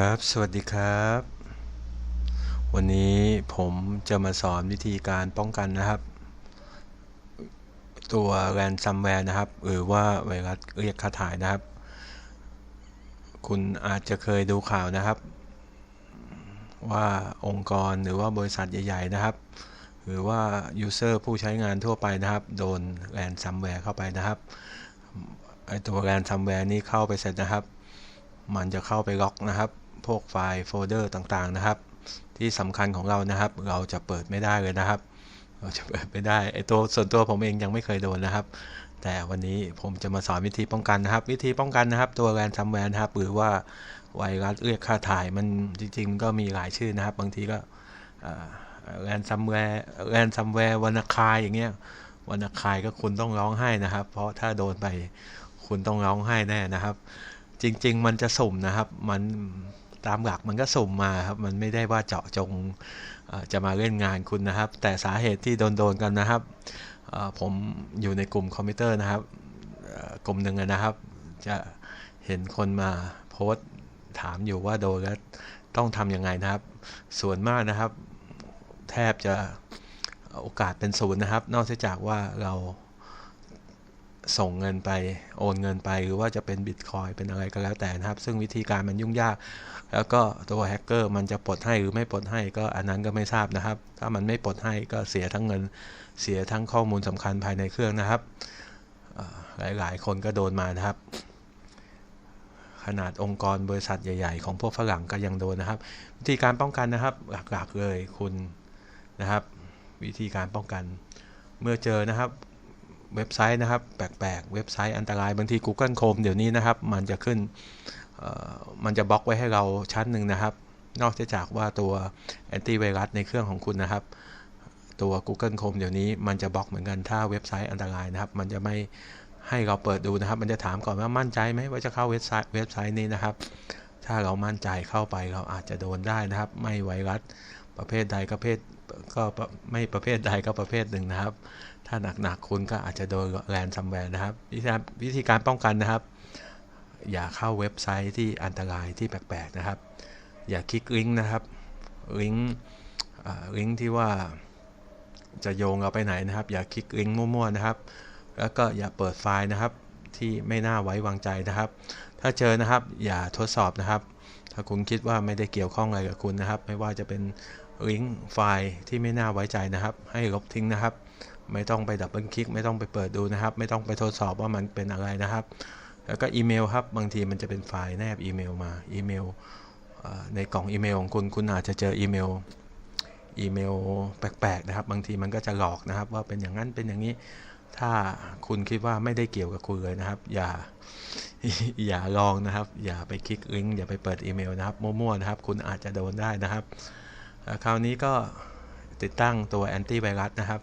ครับ สวัสดีครับ วันนี้ผมจะมาสอนวิธีการป้องกันนะครับ ตัวแรนซัมแวร์นะครับ หรือว่าไวรัสเรียกค่าถ่ายนะครับ คุณอาจจะเคยดูข่าวนะครับ ว่าองค์กรหรือว่าบริษัทใหญ่ ๆ นะครับ หรือว่ายูเซอร์ผู้ใช้งานทั่วไปนะครับ โดนแรนซัมแวร์เข้าไปนะครับไอตัวแรนซัมแวร์นี้เข้าไปเสร็จนะครับมันจะเข้าไปล็อกนะครับ พวกไฟล์โฟลเดอร์ต่างๆนะครับ ที่สำคัญของเรานะครับ เราจะเปิดไม่ได้เลยนะครับ เราจะเปิดไม่ได้ไอตัวส่วนตัวผมเองยังไม่เคยโดนนะครับ แต่วันนี้ผมจะมาสอนวิธีป้องกันนะครับ วิธีป้องกันนะครับ ตัวแรนซัมแวร์นะครับหรือว่าไวรัสเรียกค่าถ่ายมันจริง ๆ ก็มีหลายชื่อนะครับ บางทีก็แรนซัมแวร์แรนซัมแวร์วานาคายอย่างเงี้ยวานาคายก็คุณต้องร้องไห้นะครับ เพราะถ้าโดนไปคุณต้องร้องไห้แน่นะครับ จริง ๆ มันจะสุ่มนะครับ มัน ตามหลักมันก็สุ่มมาครับมันไม่ได้ว่าเจาะจงจะมาเล่นงานคุณนะครับ แต่สาเหตุที่โดนๆกันนะครับผมอยู่ในกลุ่มคอมพิวเตอร์นะครับกลุ่มหนึ่งนะครับ จะเห็นคนมาโพสต์ถามอยู่ว่าโดนแล้วต้องทำยังไงนะครับ ส่วนมากนะครับ แทบจะโอกาสเป็นศูนย์นะครับ นอกจากว่าเรา ส่งเงินไปโอนเงินไป หรือว่าจะเป็นบิตคอยเป็นอะไรก็แล้วแต่นะครับ ซึ่งวิธีการมันยุ่งยาก แล้วก็ตัวแฮกเกอร์มันจะปลดให้หรือไม่ปลดให้ก็อันนั้นก็ไม่ทราบนะครับ ถ้ามันไม่ปลดให้ก็เสียทั้งเงินเสียทั้งข้อมูลสำคัญภายในเครื่องนะครับ หลายๆ คนก็โดนมานะครับ ขนาดองค์กรบริษัทใหญ่ ๆ ของพวกฝรั่งก็ยังโดนนะครับ วิธีการป้องกันนะครับหลักๆเลยคุณนะครับ วิธีการป้องกันเมื่อเจอนะครับ เว็บไซต์นะครับ แปลกๆ เว็บไซต์อันตรายบางที Google Chrome เดี๋ยวนี้นะครับ มันจะขึ้นมันจะบล็อกไว้ให้เราชั้นหนึ่งนะครับ นอกจากว่าตัวแอนตี้ไวรัสในเครื่องของคุณนะครับ ตัว Google Chrome เดี๋ยวนี้มันจะบล็อกเหมือนกันถ้าเว็บไซต์อันตรายนะครับ มันจะไม่ให้เราเปิดดูนะครับ มันจะถามก่อนว่ามั่นใจไหมว่าจะเข้าเว็บไซต์เว็บไซต์นี้นะครับ ถ้าเรามั่นใจเข้าไปเราอาจจะโดนได้นะครับ ไม่ไวรัสประเภทใดก็ประเภทก็ไม่ประเภทใดก็ประเภทหนึ่งนะครับาหนักๆคุณก็อาจจะโดนแรนซัมแวร์นะครับวิธีการป้องกันนะครับ อย่าเข้าเว็บไซต์ที่อันตรายที่แปลกๆนะครับ อย่าคลิกลิงก์นะครับลิงก์ลิงก์ที่ว่าจะโยงเราไปไหนนะครับ อย่าคลิกลิงก์มั่วๆนะครับ แล้วก็อย่าเปิดไฟล์นะครับที่ไม่น่าไว้วางใจนะครับ ถ้าเจอนะครับอย่าทดสอบนะครับ ถ้าคุณคิดว่าไม่ได้เกี่ยวข้องอะไรกับคุณนะครับ ไม่ว่าจะเป็นลิงก์ไฟล์ที่ไม่น่าไว้ใจนะครับ ให้ลบทิ้งนะครับ ไม่ต้องไปดับเบิลคลิกไม่ต้องไปเปิดดูนะครับ ไม่ต้องไปทดสอบว่ามันเป็นอะไรนะครับ แล้วก็อีเมลครับบางทีมันจะเป็นไฟล์แนบอีเมลมาอีเมลในกล่องอีเมลของคุณคุณอาจจะเจออีเมลอีเมลแปลกๆนะครับ บางทีมันก็จะหลอกนะครับ ว่าเป็นอย่างนั้นเป็นอย่างนี้ถ้าคุณคิดว่าไม่ได้เกี่ยวกับคุณเลยนะครับ อย่าอย่าลองนะครับ อย่าไปคลิกลิงก์อย่าไปเปิดอีเมลนะครับมั่วๆนะครับ คุณอาจจะโดนได้นะครับ คราวนี้ก็ติดตั้งตัวแอนตี้ไวรัสนะครับ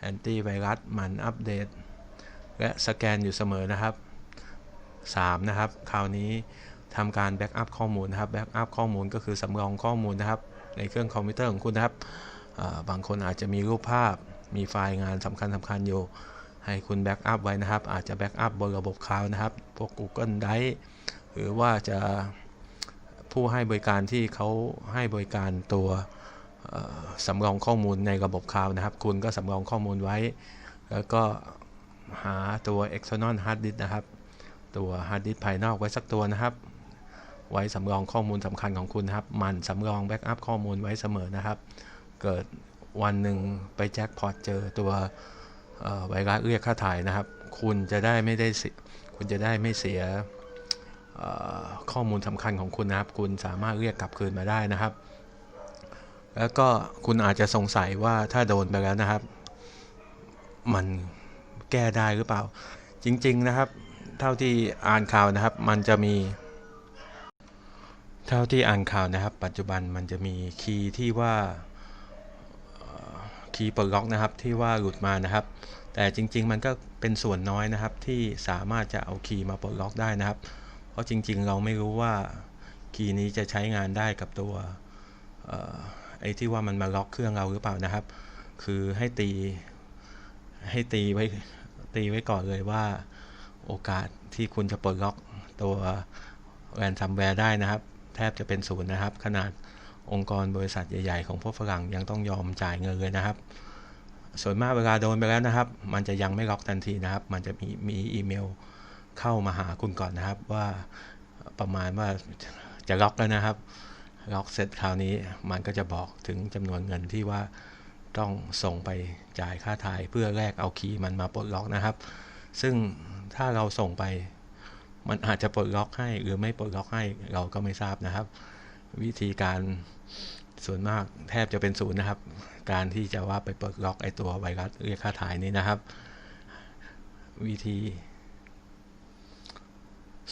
แอนตี้ไวรัสมันอัปเดต และสแกนอยู่เสมอนะครับ 3 นะครับ คราวนี้ทำการแบ็กอัพข้อมูลนะครับแบ็กอัพข้อมูลก็คือสำรองข้อมูลนะครับ ในเครื่องคอมพิวเตอร์ของคุณนะครับบางคนอาจจะมีรูปภาพมีไฟล์งานสำคัญสำคัญอยู่ ให้คุณแบ็กอัพไว้นะครับ อาจจะแบ็กอัพบนระบบคลาวด์นะครับ พวก Google Drive หรือว่าจะผู้ให้บริการที่เขาให้บริการตัว สำรองข้อมูลในระบบคลาวด์นะครับ คุณก็สำรองข้อมูลไว้ แล้วก็หาตัว external hard disk นะครับ ตัว hard disk ภายนอกไว้สักตัวนะครับ ไว้สำรองข้อมูลสำคัญของคุณครับ มันสำรองแบ็กอัพข้อมูลไว้เสมอนะครับ เกิดวันหนึ่งไปแจ็คพอตเจอตัวไวรัสเรียกค่าถ่ายนะครับ คุณจะได้ไม่ได้คุณจะได้ไม่เสียข้อมูลสำคัญของคุณนะครับ คุณสามารถเรียกกลับคืนมาได้นะครับ แล้วก็คุณอาจจะสงสัยว่าถ้าโดนไปแล้วนะครับ มันแก้ได้หรือเปล่า จริง ๆนะครับ เท่าที่อ่านข่าวนะครับ มันจะมี เท่าที่อ่านข่าวนะครับ ปัจจุบันมันจะมีคีย์ที่ว่าคีย์ปลดล็อกนะครับที่ว่าหลุดมานะครับ แต่จริง ๆ มันก็เป็นส่วนน้อยนะครับ ที่สามารถจะเอาคีย์มาปลดล็อกได้นะครับ เพราะจริง ๆ เราไม่รู้ว่าคีย์นี้จะใช้งานได้กับตัว ไอ้ที่ว่ามันมาล็อกเครื่องเราหรือเปล่านะครับ คือให้ตี ให้ตีไว้ตีไว้ก่อนเลยว่าโอกาสที่คุณจะปลดล็อกตัวแรนซัมแวร์ได้นะครับ แทบจะเป็นศูนย์นะครับ ขนาดองค์กรบริษัทใหญ่ ๆ ของพวกฝรั่งยังต้องยอมจ่ายเงินเลยนะครับ ส่วนมากเวลาโดนไปแล้วนะครับ มันจะยังไม่ล็อกทันทีนะครับ มันจะมีมีอีเมลเข้ามาหาคุณก่อนนะครับ ว่าประมาณว่าจะล็อกแล้วนะครับ ล็อกเสร็จคราวนี้มันก็จะบอกถึงจำนวนเงินที่ว่าต้องส่งไปจ่ายค่าถ่ายเพื่อแลกเอาคีย์มันมาปลดล็อกนะครับ ซึ่งถ้าเราส่งไปมันอาจจะปลดล็อกให้หรือไม่ปลดล็อกให้เราก็ไม่ทราบนะครับ วิธีการส่วนมากแทบจะเป็นศูนย์นะครับ การที่จะว่าไปปลดล็อกไอตัวไวรัสเรียกค่าถ่ายนี้นะครับ วิธี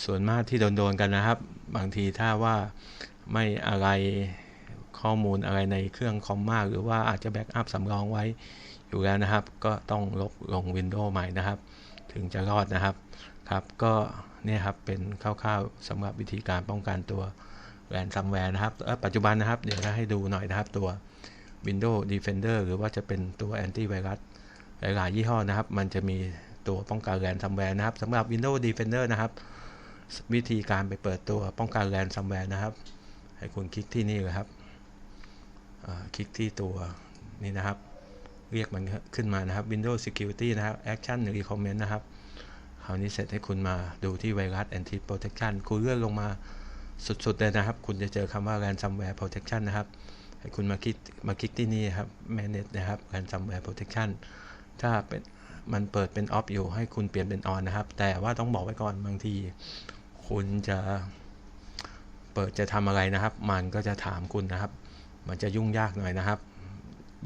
ส่วนมากที่โดนๆกันนะครับ บางทีถ้าว่า ไม่อะไรข้อมูลอะไรในเครื่องคอมมาก หรือว่าอาจจะแบ็กอัพสำรองไว้อยู่แล้วนะครับ ก็ต้องลบลง Windows ใหม่นะครับ ถึงจะรอดนะครับครับ ก็เนี่ยครับเป็นคร่าวๆสำหรับวิธีการป้องกันตัวแรนซัมแวร์นะครับปัจจุบันนะครับ เดี๋ยวจะให้ดูหน่อยนะครับตัว Windows Defender หรือว่าจะเป็นตัวแอนตี้ไวรัสหลายๆยี่ห้อนะครับ มันจะมีตัวป้องกันแรนซัมแวร์นะครับสำหรับ Windows Defender นะครับ วิธีการไปเปิดตัวป้องกันแรนซัมแวร์นะครับ ให้คุณคลิกที่นี่เลยครับคลิกที่ตัวนี้นะครับ เรียกมันขึ้นมานะครับ Windows Security นะครับ Action หรือ Recommend นะครับคราวนี้เสร็จให้คุณมาดูที่ไวรัส Anti Protection คุณเลื่อนลงมาสุดๆเลยนะครับ คุณจะเจอคำว่า Ransomware Protection นะครับ ให้คุณมาคลิกมาคลิกที่นี่ครับ Manage นะครับ Ransomware Protection ถ้าเป็นมันเปิดเป็น Off อยู่ให้คุณเปลี่ยนเป็น On นะครับ แต่ว่าต้องบอกไว้ก่อนบางที คุณจะ เปิดจะทำอะไรนะครับ มันก็จะถามคุณนะครับ มันจะยุ่งยากหน่อยนะครับ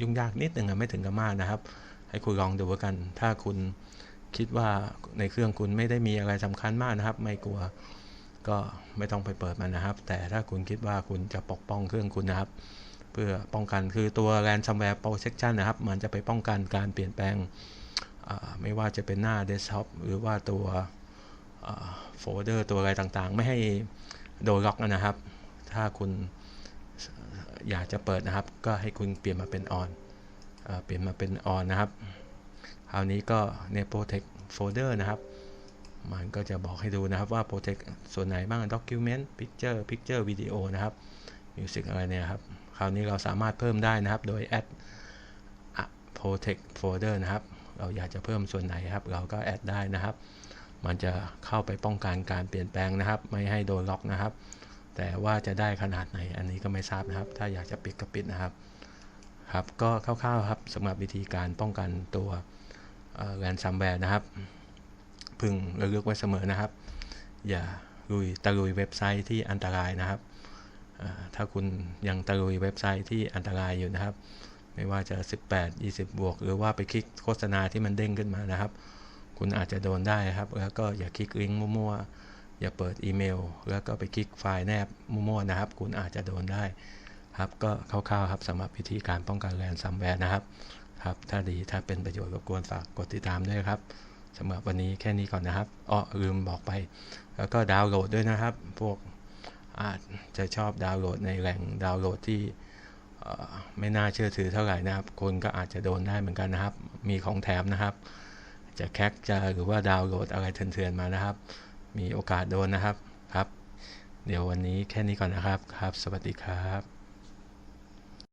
ยุ่งยากนิดนึงไม่ถึงกับมากนะครับ ให้คุณลองดูกัน ถ้าคุณคิดว่าในเครื่องคุณไม่ได้มีอะไรสำคัญมากนะครับ ไม่กลัวก็ไม่ต้องไปเปิดมันนะครับ แต่ถ้าคุณคิดว่าคุณจะปกป้องเครื่องคุณนะครับ เพื่อป้องกันคือตัว ransomware protection นะครับ มันจะไปป้องกันการเปลี่ยนแปลงไม่ว่าจะเป็นหน้าเดสก์ท็อปหรือว่าตัวโฟลเดอร์ตัวอะไรต่างๆ ไม่ให้ โดนล็อกนะครับ ถ้าคุณอยากจะเปิดนะครับ ก็ให้คุณเปลี่ยนมาเป็นออนเปลี่ยนมาเป็นออนนะครับคราวนี้ก็ใน protect folder นะครับ มันก็จะบอกให้ดูนะครับว่า protect ส่วนไหนบ้าง document picture picture video นะครับ music อะไรเนี่ยครับ คราวนี้เราสามารถเพิ่มได้นะครับ โดย add protect folder นะครับ เราอยากจะเพิ่มส่วนไหนครับ เราก็ add ได้นะครับ มันจะเข้าไปป้องกันการเปลี่ยนแปลงนะครับ ไม่ให้โดนล็อกนะครับ แต่ว่าจะได้ขนาดไหนอันนี้ก็ไม่ทราบนะครับ ถ้าอยากจะปิดก็ปิดนะครับครับก็คร่าวๆครับสำหรับวิธีการป้องกันตัวแรนซัมแวร์นะครับ พึงระลึกไว้เสมอนะครับ อย่าลุยตะลุยเว็บไซต์ที่อันตรายนะครับถ้าคุณยังตะลุยเว็บไซต์ที่อันตรายอยู่นะครับ ไม่ว่าจะ 18 20 บวก หรือว่าไปคลิกโฆษณาที่มันเด้งขึ้นมานะครับ คุณอาจจะโดนได้ครับ แล้วก็อย่าคลิกลิงก์มั่วๆ อย่าเปิดอีเมล แล้วก็ไปคลิกไฟล์แนบมั่วๆนะครับ คุณอาจจะโดนได้ครับ ก็คร่าวๆครับสำหรับวิธีการป้องกันแรนซัมแวร์นะครับครับ ถ้าดีถ้าเป็นประโยชน์รบกวนฝากกดติดตามด้วยครับสำหรับวันนี้แค่นี้ก่อนนะครับอ้อลืมบอกไป แล้วก็ดาวน์โหลดด้วยนะครับ พวกอาจจะชอบดาวน์โหลดในแหล่งดาวน์โหลดที่ไม่น่าเชื่อถือเท่าไหร่นะครับ คนก็อาจจะโดนได้เหมือนกันนะครับ มีของแถมนะครับ จะแคกจะหรือว่าดาวน์โหลดอะไรเถื่อนๆมานะครับ มีโอกาสโดนนะครับครับ เดี๋ยววันนี้แค่นี้ก่อนนะครับครับ สวัสดีครับ